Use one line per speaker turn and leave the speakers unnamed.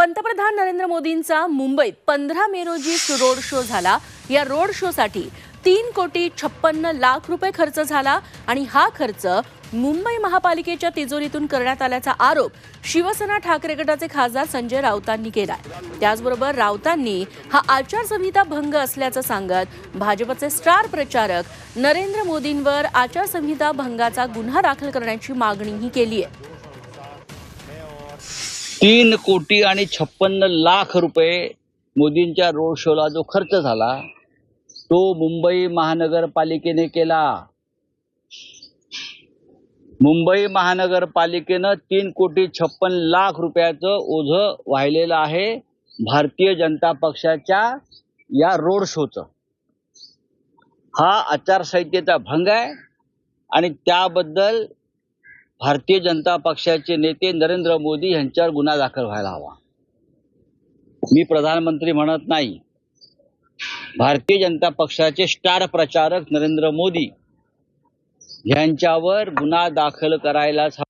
पंतप्रधान नरेंद्र मोदींचा मुंबईत पंधरा मे रोजी रोड शो झाला. या रोड शोसाठी तीन कोटी छप्पन्न लाख रुपये खर्च झाला आणि हा खर्च मुंबई महापालिकेच्या तिजोरीतून करण्यात आल्याचा आरोप शिवसेना ठाकरे गटाचे खासदार संजय राऊतांनी केलाय. त्याचबरोबर राऊतांनी हा आचारसंहिता भंग असल्याचं सांगत भाजपचे स्टार प्रचारक नरेंद्र मोदींवर आचारसंहिता भंगाचा गुन्हा दाखल करण्याची मागणीही केली आहे
तीन कोटी आणि छप्पन्न लाख रुपये मोदींच्या रोड शोला जो खर्च झाला तो मुंबई महानगरपालिकेने केला. मुंबई महानगरपालिकेनं तीन कोटी छप्पन लाख रुपयाचं ओझं वाहिलेलं आहे भारतीय जनता पक्षाच्या या रोड शोचं. हा आचारसंहितेचा भंग आहे आणि त्याबद्दल भारतीय जनता पक्षाचे नेते नरेंद्र मोदी यांच्यावर गुन्हा दाखल व्हायला हवा मी प्रधानमंत्री म्हणत नाही भारतीय जनता पक्षाचे स्टार प्रचारक नरेंद्र मोदी यांच्यावर गुन्हा दाखल करायलाच हवा.